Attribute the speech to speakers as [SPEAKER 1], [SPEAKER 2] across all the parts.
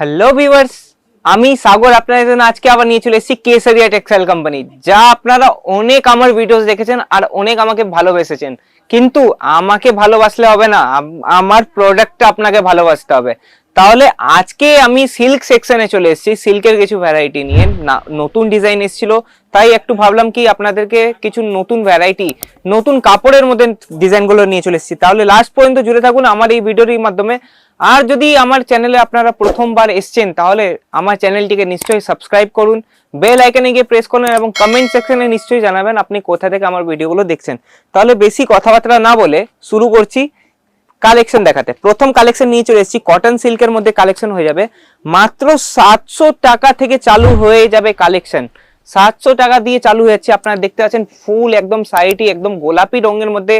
[SPEAKER 1] Hello viewers আমি সাগর, আপনাদের জন্য আজকে আবার নিয়ে চলে এসেছি কেসারিয়া টেক্সটাইল কোম্পানি, যা আপনারা অনেক আমার ভিডিওস দেখেছেন আর অনেক আমাকে ভালোবেসেছেন। কিন্তু আমাকে ভালোবাসলে হবে না আমার প্রোডাক্টটা আপনাকে ভালোবাসতে হবে। তাহলে আজকে আমি সিল্ক সেকশনে চলে এসেছি। সিল্কের কিছু ভ্যারাইটি নিয়ে। নতুন ডিজাইন এসেছিল। তাই একটু ভাবলাম কি আপনাদেরকে কিছু নতুন ভ্যারাইটি নতুন কাপড়ের মধ্যে ডিজাইনগুলো নিয়ে চলে এসেছি। তাহলে লাস্ট পর্যন্ত জুড়ে থাকুন আমার এই ভিডিওর মাধ্যমে। আর যদি আমার চ্যানেলে আপনারা প্রথমবার এসছেন, তাহলে আমার চ্যানেলটিকে নিশ্চয়ই সাবস্ক্রাইব করুন। বেল আইকনে গিয়ে প্রেস করুন এবং কমেন্ট সেকশনে নিশ্চয়ই জানাবেন আপনি কোথা থেকে আমার ভিডিওগুলো দেখছেন। তাহলে বেশি কথাবার্তা না বলে শুরু করছি। কালেকশন দেখাতে। প্রথম কালেকশন নিয়ে চলে এসেছি কটন সিল্কের মধ্যে কালেকশন হয়ে যাবে। মাত্র সাতশো টাকা থেকে চালু হয়ে যাবে কালেকশন। সাতশো টাকা দিয়ে চালু হয়েছে আপনারা দেখতে পাচ্ছেন ফুল একদম সাইডই একদম গোলাপি রঙের মধ্যে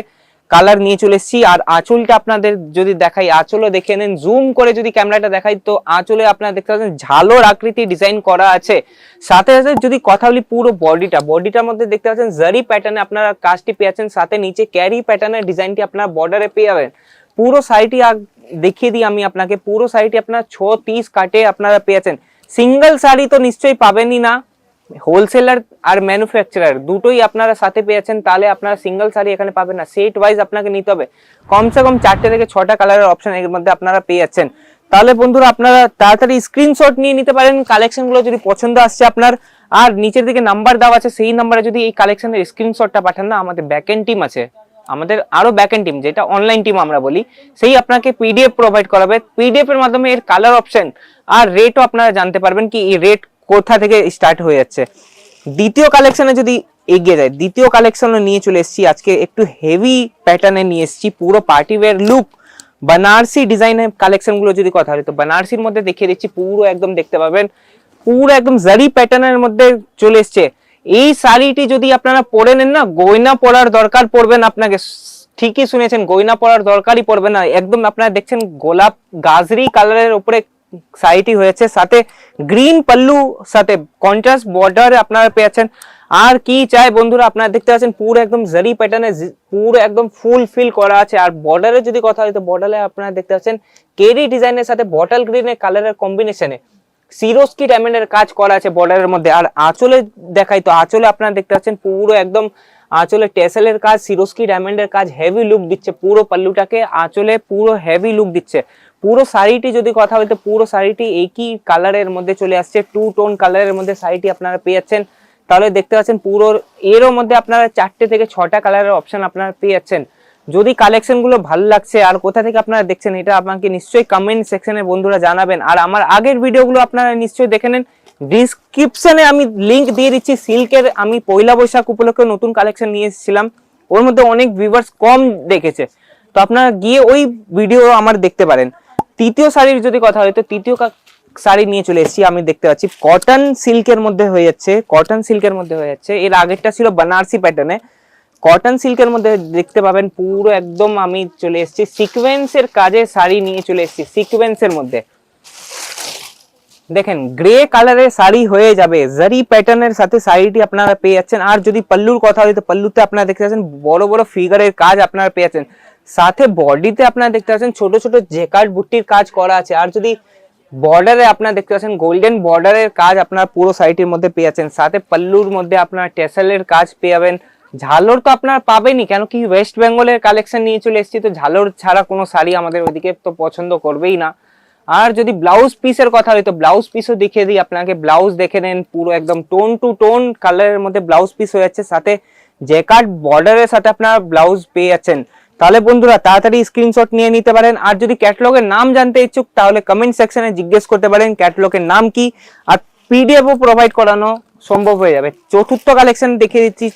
[SPEAKER 1] কালার নিয়ে চলে এসেছি। আর আঁচলটা আপনাদের যদি দেখাই, আঁচলও দেখে নেন। জুম করে যদি ক্যামেরাটা দেখাই, তো আঁচলে আপনারা দেখতে পাচ্ছেন ঝালোর আকৃতি ডিজাইন করা আছে। সাথে সাথে যদি কথা বলি পুরো বডিটা বডিটার মধ্যে দেখতে পাচ্ছেন জারি প্যাটার্নে আপনারা কাজটি পেয়েছেন সাথে নিচে ক্যারি প্যাটার্নের ডিজাইনটি আপনারা বর্ডারে পেয়ে যাবেন। পুরো সাইডটি দেখিয়ে দিই আমি আপনাকে, পুরো সাইডটি আপনার ছ তিস কাটে আপনারা পেয়েছেন সিঙ্গেল শাড়ি তো নিশ্চয়ই পাবেনই না। হোলসেলার আর ম্যানুফ্যাকচারার দুটোই আপনারা সাথে পেয়েছেন তাহলে আপনারা সিঙ্গেল শাড়ি এখানে পাবেন না। সেট ওয়াইজ আপনাকে নিতে হবে। কমসে কম চারটে থেকে ছটা কালারের অপশন এর মধ্যে আপনারা পেয়ে যাচ্ছেন। তাহলে বন্ধুরা, আপনারা তাড়াতাড়ি স্ক্রিনশট নিয়ে নিতে পারেন। কালেকশনগুলো যদি পছন্দ আসছে আপনার, আর নিচের দিকে নাম্বার দেওয়া আছে, সেই নাম্বারে যদি এই কালেকশনের স্ক্রিনশটটা পাঠান না, আমাদের ব্যাকএন্ড টিম আছে। আমাদের আরও ব্যাকএন্ড টিম যেটা অনলাইন টিম আমরা বলি, সেই আপনাকে পিডিএফ প্রোভাইড করাবে। পিডিএফ এর মাধ্যমে এর কালার অপশন আর রেটও আপনারা জানতে পারবেন কি এই রেট কোথা থেকে স্টার্ট হয়ে যাচ্ছে। দ্বিতীয় কালেকশনে যদি এগিয়ে যায় দ্বিতীয় কালেকশনও নিয়ে চলে এসেছি। আজকে একটু হেভি প্যাটার্নে নিয়ে এসেছি, পুরো পার্টি ওয়্যার লুক বানারসি ডিজাইনের কালেকশনগুলো যদি কথা হয় তো বানারসির মধ্যে দেখিয়ে দিচ্ছি, পুরো একদম দেখতে পাবেন, পুরো একদম জারি প্যাটার্নের মধ্যে চলে এসছে। এই শাড়িটি যদি আপনারা পরে নেন না, গয়না পরার দরকার পড়বে না আপনাকে। ঠিকই শুনেছেন, গয়না পরার দরকারই পড়বে না। একদম আপনারা দেখছেন গোলাপ গাজরি কালারের উপরে শাড়িটি হয়েছে। সাথে গ্রিন পাল্লু, সাথে কন্ট্রাস্ট বর্ডার আপনারা পেয়েছেন। আর কি চাই বন্ধুরা, আপনারা দেখতে পাচ্ছেন পুরো একদম জারি প্যাটার্নে পুরো একদম ফুল ফিল করা আছে। আর বর্ডারে যদি কথা হয়, তো বর্ডারে আপনারা দেখতে পাচ্ছেন কেরি ডিজাইনের সাথে বটল গ্রিনের কালারের কম্বিনেশনে সিরোস্কি ডায়মন্ডের কাজ করা আছে বর্ডারের মধ্যে। আর আঁচলে দেখাই তো, আঁচলে আপনারা দেখতে পাচ্ছেন পুরো একদম আঁচলে টেসেলের কাজ, সিরোস্কি ডায়মন্ডের কাজ হেভি লুক দিচ্ছে পুরো পাল্লুটাকে, আঁচলে পুরো হেভি লুক দিচ্ছে। পুরো শাড়িটি যদি কথা বলতে, পুরো শাড়িটি একই কালারের মধ্যে চলে আসছে টু টোন কালারের মধ্যে শাড়িটি আপনারা পেয়ে যাচ্ছেন। তাহলে দেখতে পাচ্ছেন পুরো, এরও মধ্যে আপনারা চারটে থেকে ছটা কালারের অপশন আপনারা পেয়ে যাচ্ছেন। যদি কালেকশনগুলো ভালো লাগছে আর কোথা থেকে আপনারা দেখছেন, এটা আপনাকে নিশ্চয়ই কমেন্ট সেকশনে বন্ধুরা জানাবেন। আর আমার আগের ভিডিওগুলো আপনারা নিশ্চয়ই দেখে নেন। ডিসক্রিপশনে আমি লিংক দিয়ে দিচ্ছি। সিল্কের আমি পয়লা বৈশাখ উপলক্ষে নতুন কালেকশন নিয়ে এসেছিলাম। ওর মধ্যে অনেক ভিউয়ার্স কম দেখেছে। তো আপনারা গিয়ে ওই ভিডিও আমার দেখতে পারেন। তৃতীয় শাড়ির যদি কথা হয়, তো তৃতীয় শাড়ি নিয়ে চলে এসেছি। আমি দেখতে পাচ্ছি কটন সিল্কের মধ্যে হয়ে যাচ্ছে। কটন সিল্কের মধ্যে হয়ে যাচ্ছে। এর আগেরটা ছিল বানারসি প্যাটার্নে কটন সিল্কের মধ্যে দেখতে পাবেন পুরো একদম আমি চলে এসেছি। সিকোয়েন্সের কাজে শাড়ি নিয়ে চলে এসেছি সিকোয়েন্সের মধ্যে। দেখেন গ্রে কালারের শাড়ি হয়ে যাবে। জারি প্যাটার্নের সাথে শাড়িটি আপনারা পেয়ে যাচ্ছেন। আর যদি পাল্লুর কথা হয়, তো পাল্লুতে আপনারা দেখতে পাচ্ছেন বড় বড় ফিগারের কাজ আপনারা পেয়ে যাচ্ছেন। সাথে বডিতে আপনারা দেখতে পাচ্ছেন ছোট ছোট জেকার্ড বুটির কাজ করা আছে। আর যদি বর্ডারে আপনারা দেখতে পাচ্ছেন গোল্ডেন বর্ডারের কাজ আপনারা পুরো শাড়িটির মধ্যে পেয়ে যাচ্ছেন। সাথে পাল্লুর মধ্যে আপনারা টেসেলের কাজ পেয়ে যাবেন। ঝালর তো আপনারা পাবেনই, কেন কি ওয়েস্ট বেঙ্গলের কালেকশন নিয়ে চলে এসেছি, তো ঝালর ছাড়া কোনো শাড়ি আমাদের ওইদিকে তো পছন্দ করবেই না। আর যদি ব্লাউজ পিসের কথা হয়, তো ব্লাউজ পিসও দেখিয়ে দিই, আপনাকে ব্লাউজ দেখে নেন, পুরো একদম টোন টু টোন কালারের মধ্যে ব্লাউজ পিস হয়ে যাচ্ছে, সাথে জেকার্ড বর্ডারের সাথে আপনারা ব্লাউজ পেয়ে যাচ্ছেন। তাহলে বন্ধুরা, তাড়াতাড়ি স্ক্রিনশট নিয়ে নিতে পারেন, আর যদি ক্যাটালগের নাম জানতে ইচ্ছুক, তাহলে কমেন্ট সেকশনে জিজ্ঞেস করতে পারেন ক্যাটালগের নাম কি, আর পিডিএফও প্রোভাইড করানো সম্ভব হয়ে যাবে। চতুর্থ কালেকশন দেখিয়ে দিচ্ছি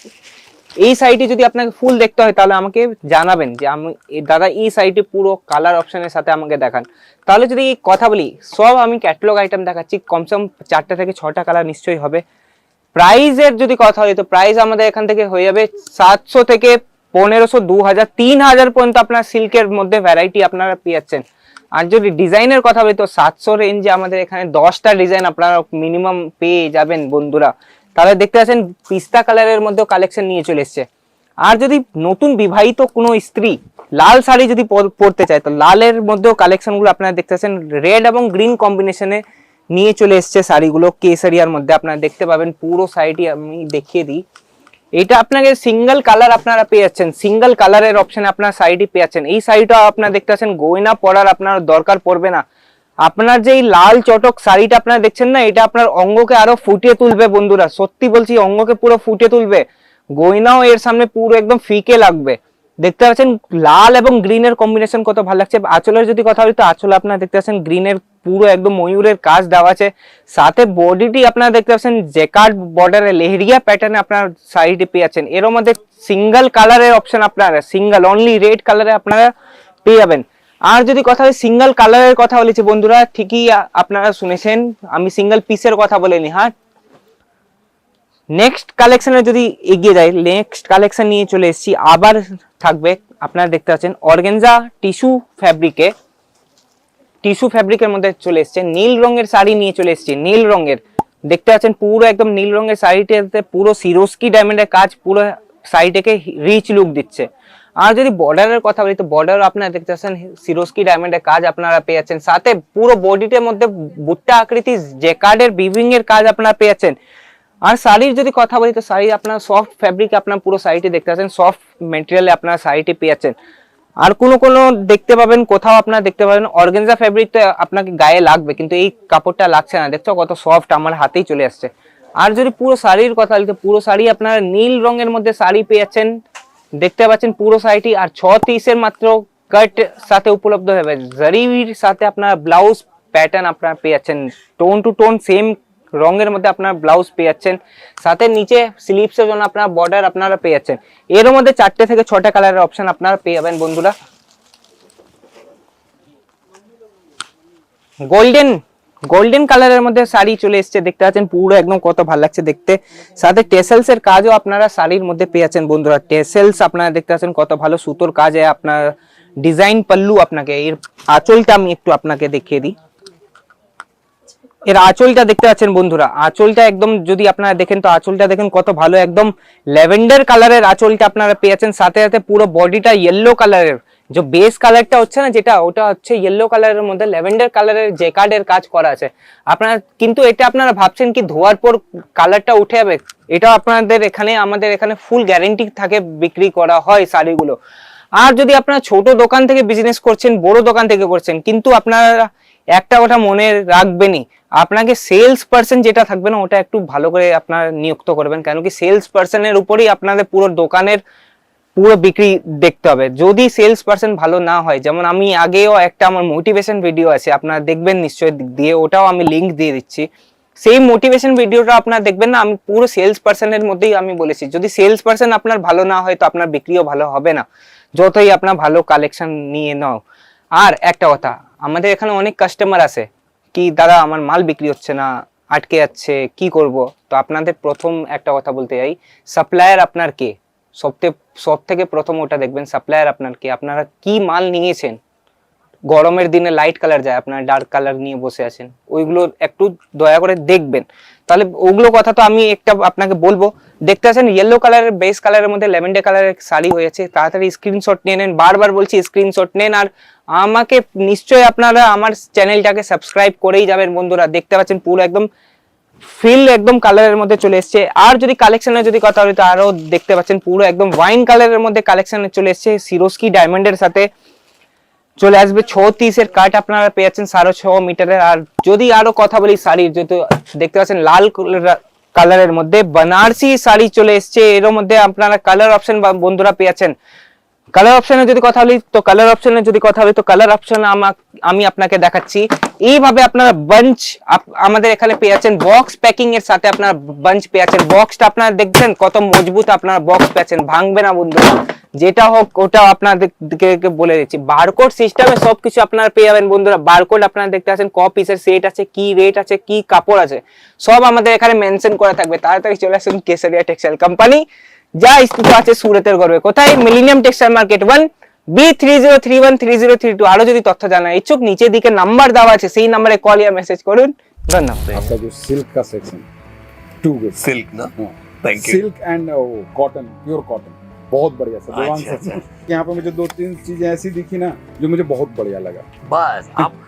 [SPEAKER 1] এই সাইটে যদি আপনাকে ফুল দেখতে হয়, তাহলে আমাকে জানাবেন যে আমি দাদা, এই সাইটে পুরো কালার অপশনের সাথে আমাকে দেখান। তাহলে যদি কথা বলি, সব আমি ক্যাটালগ আইটেম দেখাচ্ছি কমসে কম চারটে থেকে ছটা কালার নিশ্চয়ই হবে। প্রাইজের যদি কথা হয়, তো প্রাইস আমাদের এখান থেকে হয়ে যাবে সাতশো থেকে পনেরোশো দু হাজার তিন হাজার পর্যন্ত আপনার সিল্কের মধ্যে ভ্যারাইটি আপনারা পেয়ে যাচ্ছেন। আর যদি ডিজাইনের কথা বলি, তো সাতশো রেঞ্জে আমাদের এখানে দশটা ডিজাইন আপনারা মিনিমাম পেয়ে যাবেন বন্ধুরা। তাহলে দেখতে পাচ্ছেন পিস্তা কালারের মধ্যেও কালেকশন নিয়ে চলে এসছে। আর যদি নতুন বিবাহিত কোনো স্ত্রী লাল শাড়ি যদি পর- পরতে চায়, তো লালের মধ্যেও কালেকশনগুলো আপনারা দেখতেছেন রেড এবং গ্রিন কম্বিনেশনে নিয়ে চলে এসছে শাড়িগুলো। কেসারিয়ার মধ্যে আপনারা দেখতে পাবেন, পুরো শাড়িটি আমি দেখিয়ে দিই। এটা আপনাকে সিঙ্গেল কালার আপনারা পেয়ে যাচ্ছেন। সিঙ্গেল কালারের অপশন আপনার শাড়িটি পেয়ে যাচ্ছেন। এই শাড়িটা আপনারা দেখতে পাচ্ছেন, গয়না পরার আপনার দরকার পড়বে না। আপনার যে লাল চটক শাড়িটা আপনারা দেখছেন না, এটা আপনার অঙ্গকে আরও ফুটিয়ে তুলবে বন্ধুরা। সত্যি বলছি, অঙ্গকে পুরো ফুটিয়ে তুলবে। গয়নাও এর সামনে পুরো একদম ফিকে লাগবে। দেখতে পাচ্ছেন, লাল এবং গ্রিনের কম্বিনেশন কত ভালো লাগছে। আঁচলের যদি কথা বলি, তো আঁচলে আপনারা দেখতে পাচ্ছেন, গ্রিনের পুরো একদম ময়ূরের কাজ দেওয়া আছে। সাথে বডিটি আপনারা দেখতে পাচ্ছেন, জেকার্ড বর্ডারে লেহরিয়া প্যাটার্নে আপনার শাড়িটি পেয়ে যাচ্ছেন। এর মধ্যে সিঙ্গেল কালারের অপশন আপনারা সিঙ্গেল অনলি রেড কালারে আপনারা পেয়ে যাবেন। আর যদি কথা হয় সিঙ্গেল কালারের কথা বলেছি, বন্ধুরা, ঠিকই আপনারা শুনেছেন। আমি সিঙ্গেল পিসের কথা বলিনি হ্যাঁ? নেক্সট কালেকশনে যদি এগিয়ে যাই নেক্সট কালেকশন নিয়ে চলে এসেছি, আবার থাকবে, আপনারা দেখতে পাচ্ছেন অর্গেনজা টিস্যু ফ্যাব্রিকে টিস্যু ফ্যাব্রিকের মধ্যে চলে এসেছে, নীল রঙের শাড়ি নিয়ে চলে এসেছি, নীল রঙের। দেখতে পাচ্ছেন, পুরো একদম নীল রঙের শাড়িটাতে পুরো সিরোস্কি ডায়মন্ডের কাজ, পুরো শাড়িটাকে রিচ লুক দিচ্ছে। আর যদি বর্ডারের কথা বলি, তো বর্ডার আপনারা দেখতে পাচ্ছেন সিরোস্কি ডায়মন্ডের কাজ আপনারা পেয়ে যাচ্ছেন। সাথে পুরো বডিটার মধ্যে বুট্টা আকৃতি জেকার্ডের বিভিং এর কাজ আপনারা পেয়ে যাচ্ছেন। আর শাড়ির যদি কথা বলি, তো শাড়ি আপনার সফট ফ্যাব্রিক আপনার পুরো শাড়িটি দেখতে পাচ্ছেন সফট মেটেরিয়ালে আপনার শাড়িটি পেয়ে যাচ্ছেন। আর কোনো কোনো দেখতে পাবেন, কোথাও আপনারা দেখতে পাবেন অর্গেনজা ফ্যাব্রিকটা আপনাকে গায়ে লাগবে, কিন্তু এই কাপড়টা লাগছে না। দেখছ কত সফট আমার হাতেই চলে আসছে। আর যদি পুরো শাড়ির কথা বলি, তো পুরো শাড়ি আপনারা নীল রঙের মধ্যে শাড়ি পেয়ে যাচ্ছেন। দেখতে পাচ্ছেন পুরো শাড়িটি আর ছ তিরিশের মাত্র কাট সাথে উপলব্ধ হবে। জারির সাথে আপনার ব্লাউজ প্যাটার্ন আপনারা পেয়ে যাচ্ছেন। টোন টু টোন সেম রঙের মধ্যে আপনার ব্লাউজ পেয়ে যাচ্ছেন। সাথে নিচে স্লিপসের জন্য আপনার বর্ডার আপনারা পেয়ে যাচ্ছেন। এর মধ্যে চারটে থেকে ছটা কালারের অপশন আপনারা পেয়ে যাবেন বন্ধুরা। গোল্ডেন গোল্ডেন কালারের মধ্যে শাড়ি চলে এসেছে, দেখতে পাচ্ছেন, পুরো একদম কত ভালো লাগছে দেখতে। সাথে টেসেলস এর কাজও আপনারা শাড়ির মধ্যে পেয়ে যাচ্ছেন বন্ধুরা। টেসেলস আপনারা দেখতে পাচ্ছেন কত ভালো সুতোর কাজে আপনার ডিজাইন পাল্লু আপনাকে, এর আঁচলটা আমি একটু আপনাকে দেখিয়ে দিই। এর আঁচলটা দেখতে পাচ্ছেন বন্ধুরা, আঁচলটা একদম যদি আপনারা দেখেন, তো আঁচলটা দেখেন কত ভালো, একদম ল্যাভেন্ডার কালারের আঁচলটা আপনারা পেয়েছেন সাথে সাথে পুরো বডিটা ইয়েলো কালারের যে বেস কালারটা হচ্ছে না যেটা, ওটা হচ্ছে ইয়েলো কালারের মধ্যে ল্যাভেন্ডার কালারের জেকার্ডের কাজ করা আছে। আপনারা কিন্তু এটা আপনারা ভাবছেন কি ধোয়ার পর কালারটা উঠে যাবে? এটা আপনাদের এখানে, আমাদের এখানে ফুল গ্যারেন্টি থাকে বিক্রি করা হয় শাড়িগুলো। আর যদি আপনারা ছোট দোকান থেকে বিজনেস করছেন, বড় দোকান থেকে করছেন, কিন্তু আপনারা একটা কথা মনে রাখবেনই, আপনাকে সেলস পার্সন যেটা থাকবে না, ওটা একটু ভালো করে আপনার নিযুক্ত করবেন। কেন কি সেলস পার্সনের উপরেই আপনাদের পুরো দোকানের পুরো বিক্রি দেখতে হবে। যদি সেলস পার্সন ভালো না হয়, যেমন আমি আগেও একটা আমার মোটিভেশন ভিডিও আছে, আপনারা দেখবেন নিশ্চয়ই দিয়ে ওটাও আমি লিংক দিয়ে দিচ্ছি। সেই মোটিভেশন ভিডিওটা আপনারা দেখবেন না, আমি পুরো সেলস পার্সনের মধ্যেই আমি বলেছি। যদি সেলস পার্সন আপনার ভালো না হয়, তো আপনার বিক্রিও ভালো হবে না। যতই আপনার ভালো কালেকশন নিয়ে নাও। আর একটা কথা, আমাদের এখানে অনেক কাস্টমার আছে। কি, দাদা, আমার মাল বিক্রি হচ্ছে না, আটকে যাচ্ছে, কি করব? তো আপনাদের প্রথম একটা কথা বলতে চাই সাপ্লায়ার আপনার কে? সবথেকে সব থেকে প্রথম ওটা দেখবেন সাপ্লায়ার আপনার কে আপনারা কি মাল নিয়েছেন? গরমের দিনে লাইট কালার যায়, আপনারা ডার্ক কালার নিয়ে বসে আছেন, ওইগুলো একটু দয়া করে দেখবেন। তাহলে ওগুলো কথা তো আমি একটা আপনাকে বলব, দেখতে আছেন ইয়েলো কালারের বেস কালারের মধ্যে ল্যাভেন্ডার কালারের শাড়ি হয়েছে, তাড়াতাড়ি স্ক্রিনশট নিয়ে নেন, বারবার বলছি স্ক্রিনশট নেন, আর আমাকে নিশ্চয়ই আপনারা আমার চ্যানেলটাকে সাবস্ক্রাইব করেই যাবেন বন্ধুরা, দেখতে পাচ্ছেন পুরো একদম ফিল একদম কালারের মধ্যে চলে এসেছে। আর যদি কালেকশনের যদি কথা বলি, তো আরও দেখতে পাচ্ছেন পুরো একদম ওয়াইন কালারের মধ্যে কালেকশনে চলে এসেছে। সিরোস্কি ডায়মন্ডের সাথে চলে আসবে। ছ তিরিশের কাট আপনারা পেয়ে যাচ্ছেন সাড়ে ছ মিটারের আর যদি আরও কথা বলি শাড়ির, যেহেতু দেখতে পাচ্ছেন লাল কালারের মধ্যে। বানারসি শাড়ি চলে এসছে। এর মধ্যে আপনারা কালার অপশন বন্ধুরা পেয়ে যাচ্ছেন। কালার অপশনে যদি কথা বলি, তো কালার অপশনে যদি কথা বলি, তো কালার অপশন আমি আপনাকে দেখাচ্ছি। এইভাবে আপনারা বাঞ্চ আমাদের এখানে পেয়ে যাচ্ছেন বক্স প্যাকিং এর সাথে আপনারা বাঞ্চ পেয়ে যাচ্ছেন। বক্সটা আপনারা দেখছেন কত মজবুত আপনারা বক্স পেয়েছেন ভাঙবে না বন্ধুরা। যেটা হোক ওটা আপনাদেরকে বলে দিচ্ছি। বারকোড সিস্টেমে সবকিছু আপনারা পেয়ে যাবেন বন্ধুরা। বারকোড আপনারা দেখতে পাচ্ছেন, ক পিসের সেট আছে, কি রেট আছে, কি কাপড় আছে। সব আমাদের এখানে মেনশন করা থাকবে। তাড়াতাড়ি চলে আসুন কেসারিয়া টেক্সটাইল কোম্পানি যা স্থিত আছে সুরতের গর্বে কোথায় millennium textile market one B three zero three one three zero three two আরো যদি তথ্য জানা ইচ্ছুক নিচের দিকে নাম্বার দেওয়া আছে সেই নাম্বারে কল या মেসেজ করুন ধন্যবাদ
[SPEAKER 2] आपका जो सिल्क का सेक्शन टू गुड
[SPEAKER 3] सिल्क ना thank you
[SPEAKER 2] silk and cotton pure cotton बहुत बढ़िया सर देवांश
[SPEAKER 3] अच्छा,
[SPEAKER 2] सर यहाँ पे मुझे दो तीन चीज़ें ऐसी दिखी ना जो मुझे बहुत बढ़िया लगा।
[SPEAKER 3] बस आप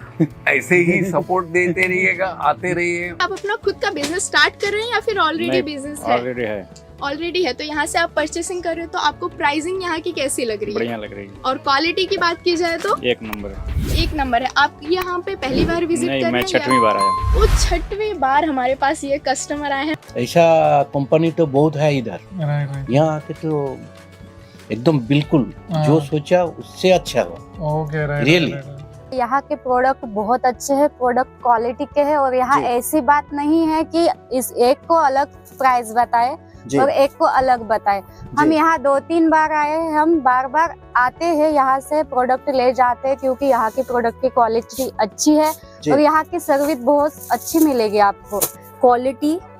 [SPEAKER 3] ऐसे ही सपोर्ट देते रहिएगा आते रहिए।
[SPEAKER 4] आप अपना खुद का बिज़नेस स्टार्ट कर रहे हैं या फिर ऑलरेडी बिज़नेस है?
[SPEAKER 5] ऑलरेडी है।
[SPEAKER 4] ऑलरेडी है तो यहाँ से आप परचेसिंग कर रहे हो तो आपको प्राइसिंग यहाँ की कैसी लग रही है?
[SPEAKER 5] बढ़िया लग रही है।
[SPEAKER 4] और क्वालिटी की बात की जाए तो?
[SPEAKER 5] एक नंबर है।
[SPEAKER 4] एक नंबर है। आप यहाँ पे पहली बार विज़िट
[SPEAKER 5] नहीं
[SPEAKER 4] कर
[SPEAKER 5] मैं
[SPEAKER 4] रहे हैं
[SPEAKER 5] छठवीं बार आया
[SPEAKER 4] वो छठवीं बार हमारे पास ये कस्टमर आए हैं?
[SPEAKER 6] ऐसा कंपनी तो बहुत है इधर। यहाँ आके तो एकदम बिल्कुल जो सोचा उससे अच्छा हुआ।
[SPEAKER 7] ओके
[SPEAKER 6] रियली
[SPEAKER 8] यहाँ के प्रोडक्ट बहुत अच्छे हैं प्रोडक्ट क्वालिटी के हैं और यहाँ ऐसी बात नहीं है कि इस एक को अलग प्राइस बताए और एक को अलग बताए। हम यहाँ दो तीन बार आए हैं हम बार बार आते हैं यहाँ से प्रोडक्ट ले जाते हैं क्योंकि यहाँ की प्रोडक्ट की क्वालिटी अच्छी है और यहाँ की सर्विस बहुत अच्छी मिलेगी आपको। क्वालिटी